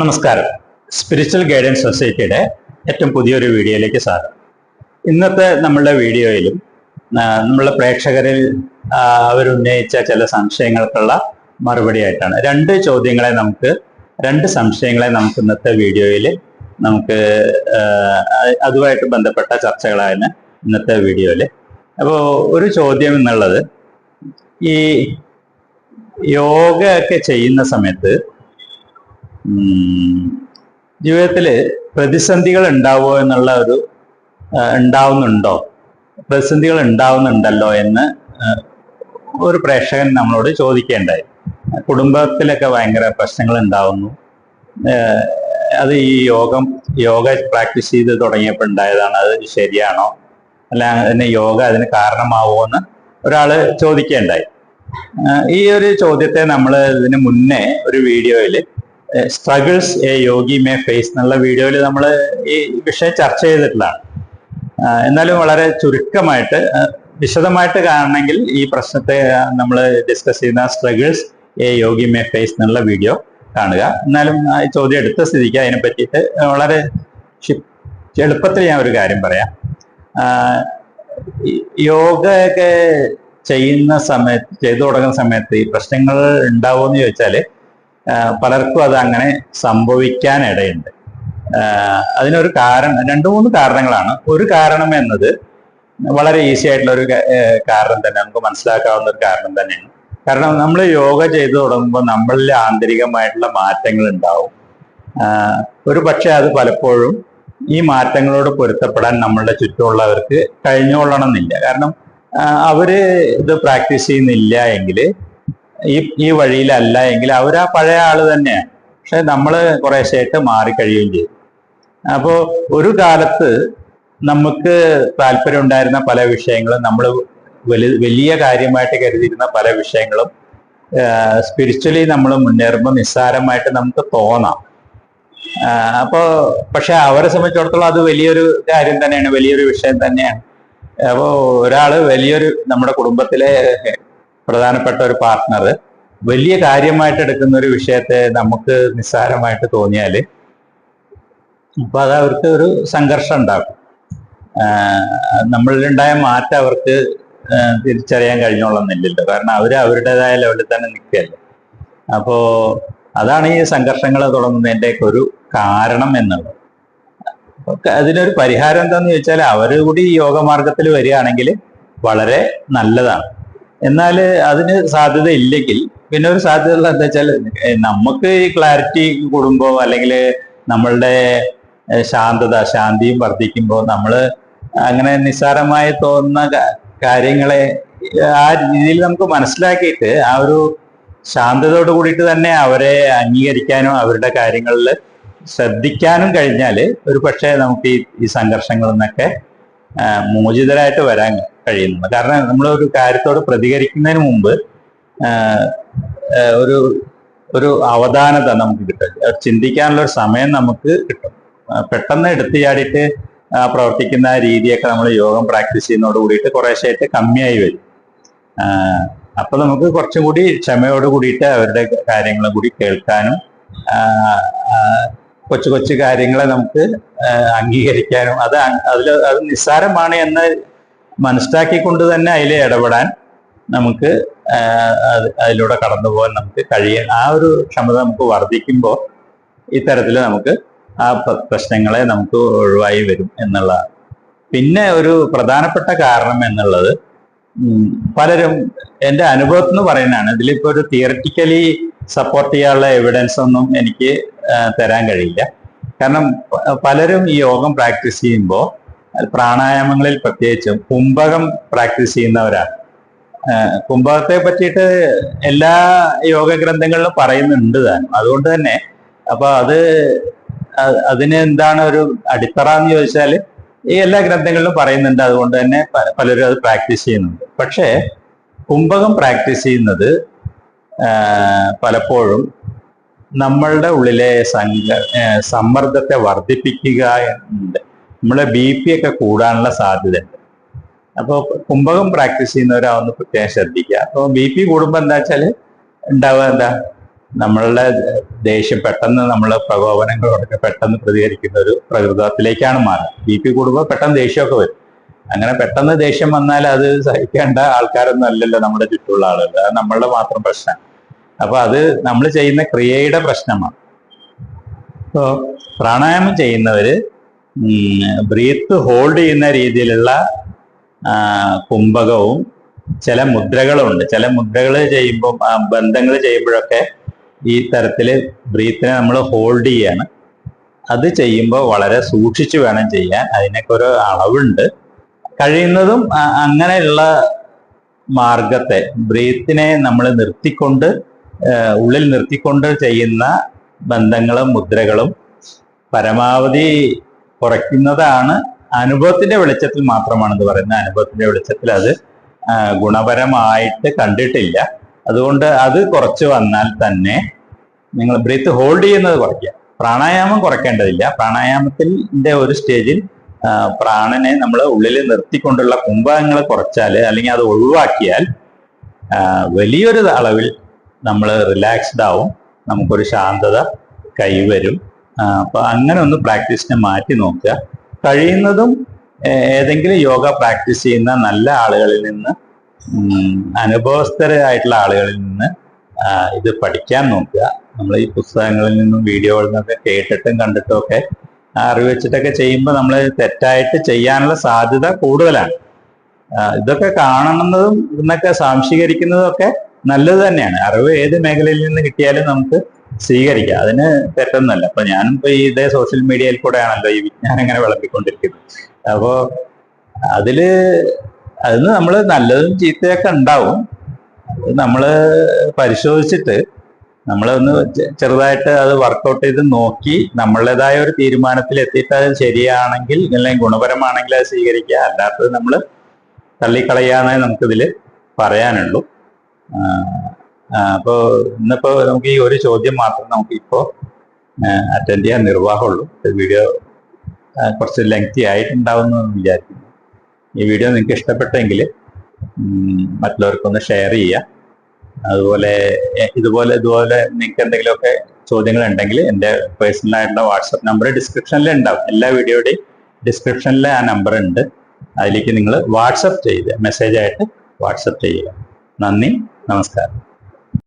നമസ്കാരം. Spiritual guidance സൊസൈറ്റിയുടെ ഏറ്റവും പുതിയൊരു വീഡിയോയിലേക്ക് സ്വാഗതം. ഇന്നത്തെ നമ്മളുടെ വീഡിയോയിലും നമ്മളുടെ പ്രേക്ഷകരിൽ അവരുന്നയിച്ച ചില സംശയങ്ങൾക്കുള്ള മറുപടി ആയിട്ടാണ്. രണ്ട് ചോദ്യങ്ങളെ നമുക്ക് രണ്ട് സംശയങ്ങളെ നമുക്ക് ഇന്നത്തെ വീഡിയോയിൽ നമുക്ക് അതുമായിട്ട് ബന്ധപ്പെട്ട ചർച്ചകളാണ് ഇന്നത്തെ വീഡിയോയിൽ അപ്പോൾ ഒരു ചോദ്യം എന്നുള്ളത് ഈ യോഗ ഒക്കെ ചെയ്യുന്ന സമയത്ത് ഉം, ജീവിതത്തിൽ പ്രതിസന്ധികൾ ഉണ്ടാവുമോ എന്നുള്ള ഒരു ഉണ്ടാവുന്നുണ്ടോ? പ്രതിസന്ധികൾ ഉണ്ടാവുന്നുണ്ടല്ലോ എന്ന് ഒരു പ്രേക്ഷകൻ നമ്മളോട് ചോദിക്കേണ്ടായി. കുടുംബത്തിലൊക്കെ ഭയങ്കര പ്രശ്നങ്ങൾ ഉണ്ടാവുന്നു. അത് ഈ യോഗം യോഗ പ്രാക്ടീസ് ചെയ്ത് തുടങ്ങിയപ്പോൾ ഉണ്ടായതാണ്. അത് ശരിയാണോ? അല്ല അതിന് യോഗ അതിന് കാരണമാവുമോ എന്ന് ഒരാൾ ചോദിക്കേണ്ടായി. ഈ ഒരു ചോദ്യത്തെ നമ്മൾ ഇതിന് മുന്നേ ഒരു വീഡിയോയിൽ struggles a yogi may face എന്നുള്ള വീഡിയോയിൽ നമ്മൾ ഈ വിഷയം ചർച്ച ചെയ്തിട്ടുള്ളതാണ്. എന്നാലും വളരെ ചുരുക്കമായിട്ട് വിശദമായിട്ട് കാണണമെങ്കിൽ ഈ പ്രശ്നത്തെ നമ്മൾ ഡിസ്കസ് ചെയ്യുന്ന struggles a yogi may face എന്നുള്ള വീഡിയോ കാണുക. എന്നാലും ഈ ചോദ്യം എടുത്ത സ്ഥിതിക്ക് അതിനെ പറ്റിയിട്ട് വളരെ എളുപ്പത്തിൽ ഞാൻ ഒരു കാര്യം പറയാം. യോഗയൊക്കെ ചെയ്യുന്ന സമയത്ത് ചെയ്തു തുടങ്ങുന്ന സമയത്ത് ഈ പ്രശ്നങ്ങൾ ഉണ്ടാവുമെന്ന് ചോദിച്ചാൽ പലർക്കും അത് അങ്ങനെ സംഭവിക്കാൻ ഇടയുണ്ട് അതിനൊരു കാരണം രണ്ടു മൂന്ന് കാരണങ്ങളാണ്. ഒരു കാരണം എന്നത് വളരെ ഈസി ആയിട്ടുള്ള ഒരു കാരണം തന്നെ നമുക്ക് മനസ്സിലാക്കാവുന്ന ഒരു കാരണം തന്നെയാണ്. കാരണം നമ്മൾ യോഗ ചെയ്തു തുടങ്ങുമ്പോൾ നമ്മളിൽ ആന്തരികമായിട്ടുള്ള മാറ്റങ്ങൾ ഉണ്ടാവും. ഒരു പക്ഷെ അത് പലപ്പോഴും ഈ മാറ്റങ്ങളോട് പൊരുത്തപ്പെടാൻ നമ്മളുടെ ചുറ്റുമുള്ളവർക്ക് കഴിഞ്ഞുകൊള്ളണം എന്നില്ല കാരണം അവർ ഇത് പ്രാക്ടീസ് ചെയ്യുന്നില്ല എങ്കിൽ ഈ ഈ വഴിയിലല്ല എങ്കിൽ അവർ ആ പഴയ ആൾ തന്നെയാണ് പക്ഷെ നമ്മൾ കുറേശ്ശായിട്ട് മാറിക്കഴിയുകയും ചെയ്യും അപ്പോൾ ഒരു കാലത്ത് നമുക്ക് താല്പര്യം ഉണ്ടായിരുന്ന പല വിഷയങ്ങളും നമ്മൾ വലിയ വലിയ കാര്യമായിട്ട് കരുതിയിരുന്ന പല വിഷയങ്ങളും സ്പിരിച്വലി നമ്മൾ മുന്നേറുമ്പോൾ നിസ്സാരമായിട്ട് നമുക്ക് തോന്നാം. അപ്പോൾ അപ്പോ പക്ഷെ അവരെ സംബന്ധിച്ചിടത്തോളം അത് വലിയൊരു കാര്യം തന്നെയാണ് വലിയൊരു വിഷയം തന്നെയാണ്. അപ്പോൾ ഒരാൾ വലിയൊരു നമ്മുടെ കുടുംബത്തിലെ പ്രധാനപ്പെട്ട ഒരു പാർട്ട്ണർ വലിയ കാര്യമായിട്ട് എടുക്കുന്ന ഒരു വിഷയത്തെ നമുക്ക് നിസ്സാരമായിട്ട് തോന്നിയാൽ അപ്പൊ അത് അവർക്ക് ഒരു സംഘർഷം ഉണ്ടാക്കും. ആഹ് നമ്മളിലുണ്ടായ മാറ്റം അവർക്ക് തിരിച്ചറിയാൻ കഴിഞ്ഞോളന്നില്ലല്ലോ. കാരണം അവർ അവരുടേതായ ലെവലിൽ തന്നെ നിൽക്കുകയല്ലേ. അപ്പോ അതാണ് ഈ സംഘർഷങ്ങൾ തുടങ്ങുന്നതിന്റെ ഒക്കെ ഒരു കാരണം എന്നുള്ളത്. അതിനൊരു പരിഹാരം എന്താണെന്ന് ചോദിച്ചാൽ അവർ കൂടി യോഗമാർഗത്തിൽ വരികയാണെങ്കിൽ വളരെ നല്ലതാണ്. എന്നാൽ അതിന് സാധ്യത ഇല്ലെങ്കിൽ പിന്നെ ഒരു സാധ്യത എന്താ വെച്ചാൽ നമുക്ക് ഈ ക്ലാരിറ്റി കൂടുമ്പോൾ അല്ലെങ്കിൽ നമ്മളുടെ ശാന്തത ശാന്തിയും വർദ്ധിക്കുമ്പോൾ നമ്മൾ അങ്ങനെ നിസ്സാരമായി തോന്നുന്ന കാര്യങ്ങളെ ആ രീതിയിൽ നമുക്ക് മനസ്സിലാക്കിയിട്ട് ആ ഒരു ശാന്തതയോട് കൂടിയിട്ട് തന്നെ അവരെ അംഗീകരിക്കാനും അവരുടെ കാര്യങ്ങളിൽ ശ്രദ്ധിക്കാനും കഴിഞ്ഞാൽ ഒരു പക്ഷേ നമുക്ക് ഈ സംഘർഷങ്ങളിൽ നിന്നൊക്കെ മോചിതരായിട്ട് വരാൻ കഴിയുന്നുണ്ട്. കാരണം നമ്മൾ ഒരു കാര്യത്തോട് പ്രതികരിക്കുന്നതിന് മുമ്പ് ഒരു ഒരു അവധാനത നമുക്ക് കിട്ടും. ചിന്തിക്കാനുള്ള ഒരു സമയം നമുക്ക് കിട്ടും. പെട്ടെന്ന് എടുത്തു ചാടിയിട്ട് പ്രവർത്തിക്കുന്ന രീതിയൊക്കെ നമ്മൾ യോഗം പ്രാക്ടീസ് ചെയ്യുന്നതോട് കൂടിയിട്ട് കുറേശ്ശായിട്ട് കമ്മിയായി വരും. അപ്പൊ നമുക്ക് കുറച്ചും കൂടി ക്ഷമയോട് കൂടിയിട്ട് അവരുടെ കാര്യങ്ങളും കൂടി കേൾക്കാനും കൊച്ചു കൊച്ചു കാര്യങ്ങളെ നമുക്ക് അംഗീകരിക്കാനും അത് അതിൽ അത് നിസ്സാരമാണ് എന്ന് മനസ്സിലാക്കിക്കൊണ്ട് തന്നെ അതിൽ ഇടപെടാൻ നമുക്ക് അതിലൂടെ കടന്നു പോകാൻ നമുക്ക് കഴിയ ആ ഒരു ക്ഷമത നമുക്ക് വർദ്ധിക്കുമ്പോൾ ഇത്തരത്തിൽ നമുക്ക് ആ പ്ര- പ്രശ്നങ്ങളെ നമുക്ക് ഒഴിവായി വരും എന്നുള്ളതാണ്. പിന്നെ ഒരു പ്രധാനപ്പെട്ട കാരണം എന്നുള്ളത് പലരും എന്റെ അനുഭവത്തിൽ നിന്ന് പറയുന്നതാണ് ഇതിലിപ്പോൾ ഒരു തിയററ്റിക്കലി സപ്പോർട്ട് ചെയ്യാനുള്ള എവിഡൻസ് ഒന്നും എനിക്ക് തരാൻ കഴിയില്ല. കാരണം പലരും ഈ യോഗം പ്രാക്ടീസ് ചെയ്യുമ്പോൾ പ്രാണായാമങ്ങളിൽ പ്രത്യേകിച്ചും കുംഭകം പ്രാക്ടീസ് ചെയ്യുന്നവരാണ്. കുംഭകത്തെ പറ്റിയിട്ട് എല്ലാ യോഗ ഗ്രന്ഥങ്ങളിലും പറയുന്നുണ്ട് താനും അതുകൊണ്ട് തന്നെ അപ്പൊ അത് അതിന് എന്താണ് ഒരു അടിത്തറ എന്ന് ചോദിച്ചാൽ ഈ എല്ലാ ഗ്രന്ഥങ്ങളിലും പറയുന്നുണ്ട്. അതുകൊണ്ട് തന്നെ പലരും അത് പ്രാക്ടീസ് ചെയ്യുന്നുണ്ട്. പക്ഷേ കുംഭകം പ്രാക്ടീസ് ചെയ്യുന്നത് പലപ്പോഴും നമ്മളുടെ ഉള്ളിലെ സമ്മർദ്ദത്തെ വർദ്ധിപ്പിക്കുക എന്നുണ്ട്. നമ്മളെ ബി പി ഒക്കെ കൂടാനുള്ള സാധ്യതയുണ്ട്. അപ്പോൾ കുംഭകം പ്രാക്ടീസ് ചെയ്യുന്നവരാവുന്ന പ്രത്യേകം ശ്രദ്ധിക്കുക. അപ്പോൾ ബി പി കൂടുമ്പോൾ എന്താ വെച്ചാൽ ഉണ്ടാവുക എന്താ? നമ്മളുടെ ദേഷ്യം പെട്ടെന്ന് നമ്മൾ പ്രകോപനങ്ങളോടൊക്കെ പെട്ടെന്ന് പ്രതികരിക്കുന്ന ഒരു പ്രകൃതത്തിലേക്കാണ് മാറുക. ബി പി കൂടുമ്പോൾ പെട്ടെന്ന് ദേഷ്യമൊക്കെ വരും. അങ്ങനെ പെട്ടെന്ന് ദേഷ്യം വന്നാൽ അത് സഹിക്കേണ്ട ആൾക്കാരൊന്നും അല്ലല്ലോ നമ്മുടെ ചുറ്റുമുള്ള ആളുകൾ. അത് നമ്മളുടെ മാത്രം പ്രശ്നം. അപ്പൊ അത് നമ്മൾ ചെയ്യുന്ന ക്രിയയുടെ പ്രശ്നമാണ്. അപ്പോൾ പ്രാണായാമം ചെയ്യുന്നവര് ബ്രീത്ത് ഹോൾഡ് ചെയ്യുന്ന രീതിയിലുള്ള കുംഭകവും ചില മുദ്രകളുണ്ട്. ചില മുദ്രകൾ ചെയ്യുമ്പോൾ ബന്ധങ്ങൾ ചെയ്യുമ്പോഴൊക്കെ ഈ തരത്തിൽ ബ്രീത്തിനെ നമ്മൾ ഹോൾഡ് ചെയ്യാണ്. അത് ചെയ്യുമ്പോൾ വളരെ സൂക്ഷിച്ചു വേണം ചെയ്യാൻ. അതിനൊക്കെ ഒരു അളവുണ്ട്. കഴിയുന്നതും അങ്ങനെയുള്ള മാർഗത്തെ ബ്രീത്തിനെ നമ്മൾ നിർത്തിക്കൊണ്ട് ഉള്ളിൽ നിർത്തിക്കൊണ്ട് ചെയ്യുന്ന ബന്ധങ്ങളും മുദ്രകളും പരമാവധി കുറയ്ക്കുന്നതാണ് അനുഭവത്തിന്റെ വെളിച്ചത്തിൽ മാത്രമാണ് ഇത് പറയുന്നത്. അനുഭവത്തിന്റെ വെളിച്ചത്തിൽ അത് ഗുണപരമായിട്ട് കണ്ടിട്ടില്ല. അതുകൊണ്ട് അത് കുറച്ച് വന്നാൽ തന്നെ നിങ്ങൾ ബ്രീത്ത് ഹോൾഡ് ചെയ്യുന്നത് കുറയ്ക്കുക. പ്രാണായാമം കുറയ്ക്കേണ്ടതില്ല. പ്രാണായാമത്തിന്റെ ഒരു സ്റ്റേജിൽ പ്രാണനെ നമ്മൾ ഉള്ളിൽ നിർത്തിക്കൊണ്ടുള്ള കുംഭകങ്ങൾ കുറച്ചാൽ അല്ലെങ്കിൽ അത് ഒഴിവാക്കിയാൽ വലിയൊരു അളവിൽ നമ്മൾ റിലാക്സ്ഡ് ആവും. നമുക്കൊരു ശാന്തത കൈവരും. അപ്പൊ അങ്ങനെ ഒന്ന് പ്രാക്ടീസിനെ മാറ്റി നോക്കുക. കഴിയുന്നതും ഏതെങ്കിലും യോഗ പ്രാക്ടീസ് ചെയ്യുന്ന നല്ല ആളുകളിൽ നിന്ന് അനുഭവസ്ഥരായിട്ടുള്ള ആളുകളിൽ നിന്ന് ഇത് പഠിക്കാൻ നോക്കുക. നമ്മൾ ഈ പുസ്തകങ്ങളിൽ നിന്നും വീഡിയോകളിൽ നിന്നൊക്കെ കേട്ടിട്ടും കണ്ടിട്ടും ഒക്കെ അറിവ് വെച്ചിട്ടൊക്കെ ചെയ്യുമ്പോൾ നമ്മൾ തെറ്റായിട്ട് ചെയ്യാനുള്ള സാധ്യത കൂടുതലാണ്. ഇതൊക്കെ കാണുന്നതും ഇന്നൊക്കെ സാംശീകരിക്കുന്നതും ഒക്കെ നല്ലത് തന്നെയാണ്. അറിവ് ഏത് മേഖലയിൽ നിന്ന് കിട്ടിയാലും നമുക്ക് സ്വീകരിക്കാം. അതിന് പെട്ടെന്നല്ല അപ്പൊ ഞാനും ഇപ്പൊ ഇതേ സോഷ്യൽ മീഡിയയിൽ കൂടെ ആണല്ലോ ഈ വിജ്ഞാനം ഇങ്ങനെ വിളമ്പിക്കൊണ്ടിരിക്കുന്നത്. അപ്പോ അതിൽ അതിന് നമ്മൾ നല്ലതും ചീത്തയൊക്കെ ഉണ്ടാവും. അത് നമ്മൾ പരിശോധിച്ചിട്ട് നമ്മളൊന്ന് ചെറുതായിട്ട് അത് വർക്കൗട്ട് ചെയ്ത് നോക്കി നമ്മളുടേതായ ഒരു തീരുമാനത്തിൽ എത്തിയിട്ട് അത് ശരിയാണെങ്കിൽ അല്ലെങ്കിൽ ഗുണപരമാണെങ്കിൽ അത് സ്വീകരിക്കുക. അല്ലാത്തത് നമ്മൾ തള്ളിക്കളയാന്നേ നമുക്കിതിൽ പറയാനുള്ളൂ. അപ്പോൾ ഇന്നിപ്പോ നമുക്ക് ഈ ഒരു ചോദ്യം മാത്രം നമുക്ക് ഇപ്പോ അറ്റൻഡ് ചെയ്യാൻ നിർവാഹമുള്ളൂ. വീഡിയോ കുറച്ച് ലെങ്തി ആയിട്ടുണ്ടാവുമെന്ന് വിചാരിക്കുന്നു. ഈ വീഡിയോ നിങ്ങൾക്ക് ഇഷ്ടപ്പെട്ടെങ്കിൽ മറ്റുള്ളവർക്കൊന്ന് ഷെയർ ചെയ്യുക. അതുപോലെ ഇതുപോലെ ഇതുപോലെ നിങ്ങൾക്ക് എന്തെങ്കിലുമൊക്കെ ചോദ്യങ്ങൾ ഉണ്ടെങ്കിൽ എന്റെ പേഴ്സണൽ ആയിട്ടുള്ള വാട്സപ്പ് നമ്പർ ഡിസ്ക്രിപ്ഷനിൽ ഉണ്ടാവും. എല്ലാ വീഡിയോയുടെയും ഡിസ്ക്രിപ്ഷനിൽ ആ നമ്പർ ഉണ്ട്. അതിലേക്ക് നിങ്ങൾ വാട്സപ്പ് ചെയ്ത് മെസ്സേജായിട്ട് വാട്സപ്പ് ചെയ്യുക. നന്ദി നമസ്കാരം.